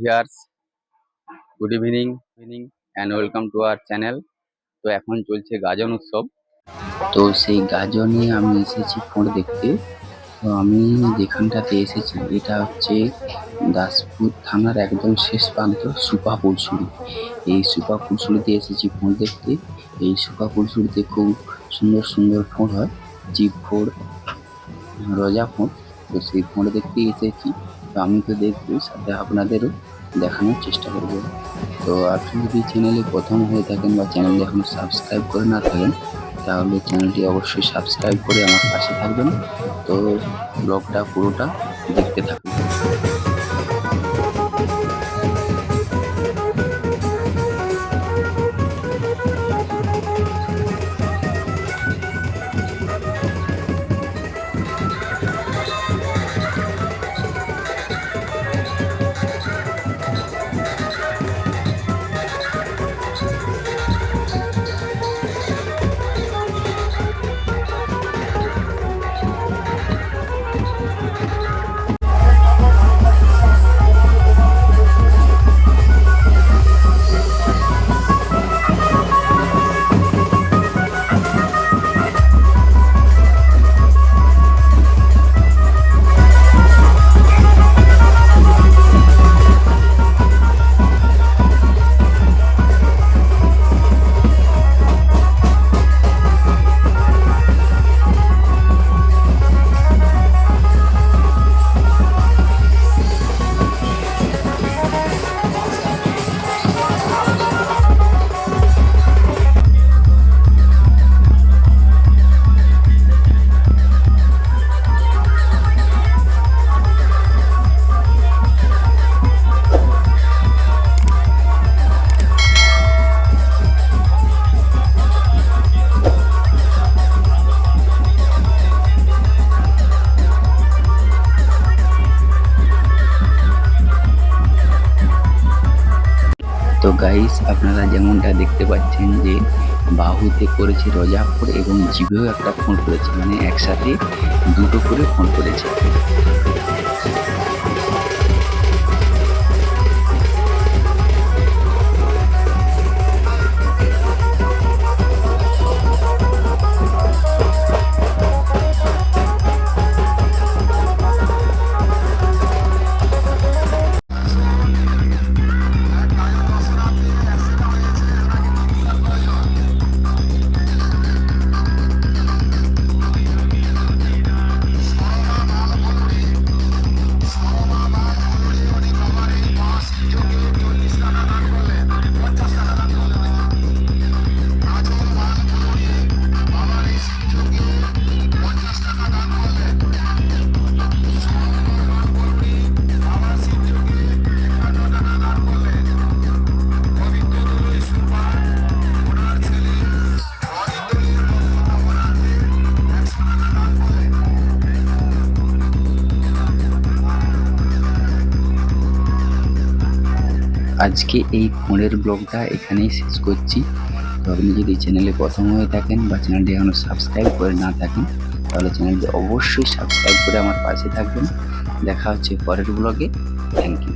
Viewers good evening evening and welcome to our channel তো এখন চলছে গাজন উৎসব। তো সেই গাজনে আমি এসেছি ফোন দেখতে। তো আমি যেখানটাতে এসেছি, এটা হচ্ছে দাসপুর থানার একদম শেষ প্রান্ত সুপা পুলসুরি এই সুপা পুলসুরিতে এসেছি ফোন দেখতে। এই সুপা পুলসুরিতে খুব সুন্দর সুন্দর ফোন হয়। জিপ ফোর রোজা ফোন তো সেই ফোন দেখতে এসেছি। তো আমি তো দেখব সাথে আপনাদেরও দেখানোর চেষ্টা করব। তো আপনি যদি চ্যানেলে প্রথম হয়ে থাকেন বা চ্যানেল এখনও সাবস্ক্রাইব করে না থাকেন, তাহলে চ্যানেলটি অবশ্যই সাবস্ক্রাইব করে আমার পাশে থাকবেন। তো ব্লগটা পুরোটা দেখতে থাকুন। তো গাইস আপনারা যেমনটা দেখতে পাচ্ছেন যে বাহুতে করেছে রজাপুর এবং জিভেও একটা ফোন করেছে। মানে একসাথে দুটো করে ফোন করেছে। আজকে এই ফোনের ব্লগটা এখানেই শেষ করছি। তো আপনি যদি চ্যানেলে প্রথম হয়ে থাকেন বা চ্যানেলটি এখনও সাবস্ক্রাইব করে না থাকেন, তাহলে চ্যানেলটি অবশ্যই সাবস্ক্রাইব করে আমার পাশে থাকবেন। দেখা হচ্ছে পরের ব্লগে। Thank you